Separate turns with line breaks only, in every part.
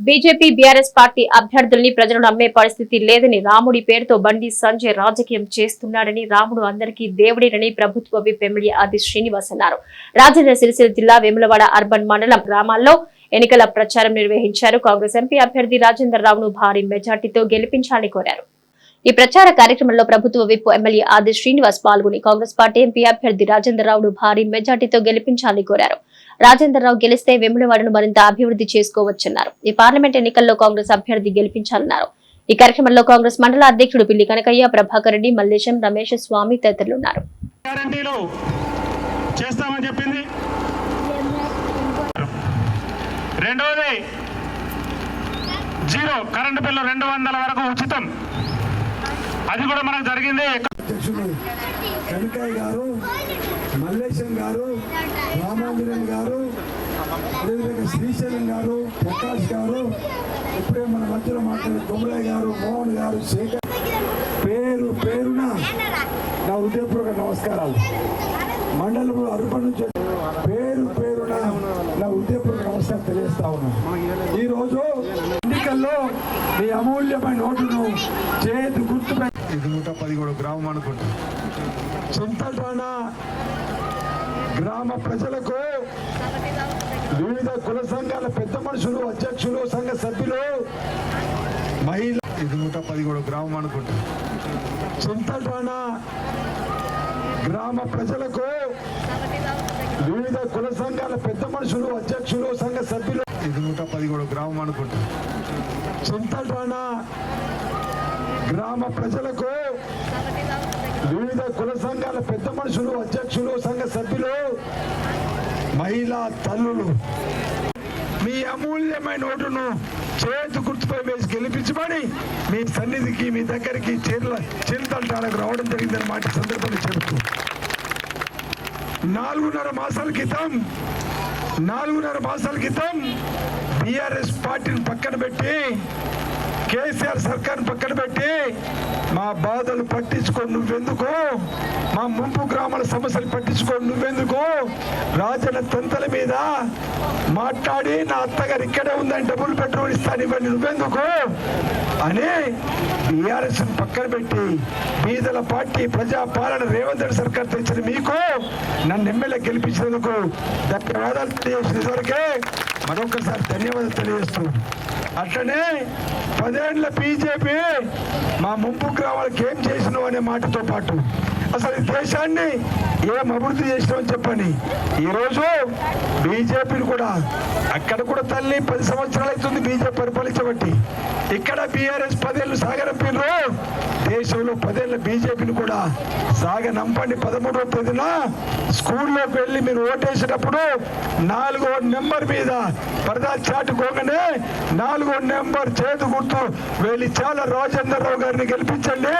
BJP BRS party అభ్యర్థుల్ని ప్రజలు నమ్మే పరిస్థితి లేదని రాముడి పేరుతో బండి సంజయ్ రాజకీయం చేస్తున్నాడని రాముడు అందరికీ దేవుడేనని ప్రభుత్వ విప్ ఎమ్మెల్యే ఆది శ్రీనివాస్ అన్నారు. రాజన్న సిరిసిల్ల జిల్లా వేములవాడ అర్బన్ మండలం గ్రామాల్లో ఎన్నికల ప్రచారం నిర్వహించారు. కాంగ్రెస్ ఎంపీ అభ్యర్థి రాజేందర్ రావును భారీ మెజార్టీతో గెలిపించాలని కోరారు. ఈ ప్రచార కార్యక్రమంలో ప్రభుత్వ విప్ ఎమ్మెల్యే ఆది శ్రీనివాస్ పాల్గొని కాంగ్రెస్ పార్టీ ఎంపీ అభ్యర్థి రాజేందర్ రావును భారీ మెజార్టీతో గెలిపించాలని కోరారు. రాజేంద్రరావు గెలిస్తే వెములవాడను మరింత అభివృద్ధి చేసుకోవచ్చన్నారు. ఈ పార్లమెంట్ ఎన్నికల్లో కాంగ్రెస్ అభ్యర్థి గెలిపించాలన్నారు. ఈ కార్యక్రమంలో కాంగ్రెస్ మండల అధ్యక్షుడు పిల్లి కనకయ్య ప్రభాకర్ రెడ్డి మల్లేశం రమేష్ స్వామి తదితరులు ఉన్నారు
చేస్తామని చెప్పింది. రెండవది జీరో కరెంటు బిల్లు రెండు వందల వరకు ఉచితం. అది కూడా మనకు జరిగింది.
అధ్యక్షుడు కనకయ్య గారు మల్లేశం గారు రామాంజనం గారు అదేవిధంగా శ్రీశైలం గారు ప్రకాష్ గారు ఇప్పుడే మన మధ్యలో మాట్లాడే కొమరయ్య గారు మోహన్ గారు శేఖర్ పేరు పేరున నా ఉదయపూర్వక నమస్కారాలు. మండలంలో అర్బన్ నుంచి పేరు పేరున నా ఉదయపూర్వక నమస్కారం తెలియజేస్తా ఉన్నాను ఈరోజు ఎన్నికల్లో మీ అమూల్యమైన ఓటును చేతి గుర్తుపై ఇది నూట పదిహేడు గ్రామం అనుకుంటా. చింతటానా గ్రామ ప్రజలకు వివిధ కుల సంఘాల పెద్ద మనుషులు అధ్యక్షులు సంఘ సభ్యులు మహిళ ఇది నూట పదిహేడు గ్రామం అనుకుంటా. చింతటానా గ్రామ ప్రజలకు వివిధ కుల సంఘాల పెద్ద మనుషులు అధ్యక్షులు సంఘ సభ్యులు ఇది నూట పదిహేడు గ్రామం అనుకుంటా. చింతటానా గ్రామ ప్రజలకు వివిధ కుల సంఘాల పెద్ద మనుషులు అధ్యక్షులు సంఘ సభ్యులు మహిళా తల్లులు మీ అమూల్యమైన ఓటును చేతి గుర్తుపై వేసి గెలిపించమని మీ సన్నిధికి మీ దగ్గరికి చీరల చీరతలటాలకు రావడం జరిగిందని మాట సందర్భంగా చెబుతూ. నాలుగున్నర మాసాల క్రితం నాలుగున్నర మాసాల క్రితం బీఆర్ఎస్ పార్టీని పక్కన పెట్టి కేసీఆర్ సర్కార్ పక్కన పెట్టి మా బాధలు పట్టించుకొని నువ్వెందుకు? మా ముంపు గ్రామాల సమస్యలు పట్టించుకొని నువ్వెందుకు? రాజన తంతల మీద మాట్లాడి నా అత్తగారు ఇక్కడే ఉందని డబ్బులు పెట్రోల్ ఇస్తాను ఇవన్నీ నువ్వెందుకు? అని బీఆర్ఎస్ పక్కన పెట్టి బీదల పార్టీ ప్రజా పాలన రేవంత్ రెడ్డి సర్కార్ తెచ్చిన మీకు నన్ను ఎమ్మెల్యే గెలిపించినందుకు ధన్యవాదాలు తెలియజేసిన మరొకసారి ధన్యవాదాలు తెలియజేస్తూ అట్లనే పదేళ్ళ బీజేపీ మా ముంపు గ్రామాలకు ఏం చేసినావు అనే మాటతో పాటు అసలు ఈ దేశాన్ని ఏం అభివృద్ధి చేసినామని చెప్పని ఈరోజు బీజేపీని కూడా అక్కడ కూడా తల్లి పది సంవత్సరాలు అవుతుంది బీజేపీ పరిపాలించబట్టి. ఇక్కడ బీఆర్ఎస్ పదేళ్ళు సాగనంపినరు దేశంలో పదేళ్ళ బీజేపీని కూడా సాగనంపండి పదమూడవ తేదీన స్కూల్లోకి వెళ్ళి మీరు ఓటేసేటప్పుడు నాలుగో నెంబర్ మీద పరదా చాటుకోగానే నాలుగో నెంబర్ చేతి గుర్తు వెళ్ళి చాలా రాజేందర్ గారిని గెలిపించండి.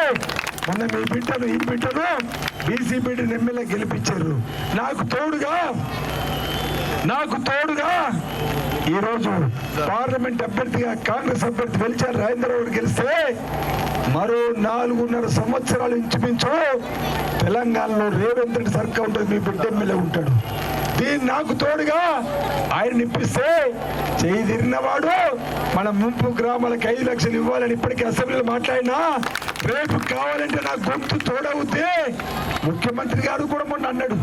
మొన్న మీ బిడ్డను ఈ బిడ్డను బీసీ బిడ్డను ఎమ్మెల్యే గెలిపించారు. నాకు తోడుగా నాకు తోడుగా ఈరోజు పార్లమెంట్ అభ్యర్థిగా కాంగ్రెస్ అభ్యర్థి గెలిచారు రాజేంద్రరావు గెలిస్తే మరో నాలుగున్నర సంవత్సరాలు ఇంచుమించు తెలంగాణలో రేవంత్ రెడ్డి సర్కార్ ఉంటుంది మీ బిడ్డ ఎమ్మెల్యే ఉంటాడు. దీన్ని నాకు తోడుగా ఆయన నిప్పిస్తే చేయి తిరిగినవాడు మన ముంపు గ్రామాలకు ఐదు లక్షలు ఇవ్వాలని ఇప్పటికీ అసెంబ్లీలో మాట్లాడినా రేపు కావాలంటే నాకు గొంతు తోడవుతే ముఖ్యమంత్రి గారు కూడా మొన్న అన్నాడు.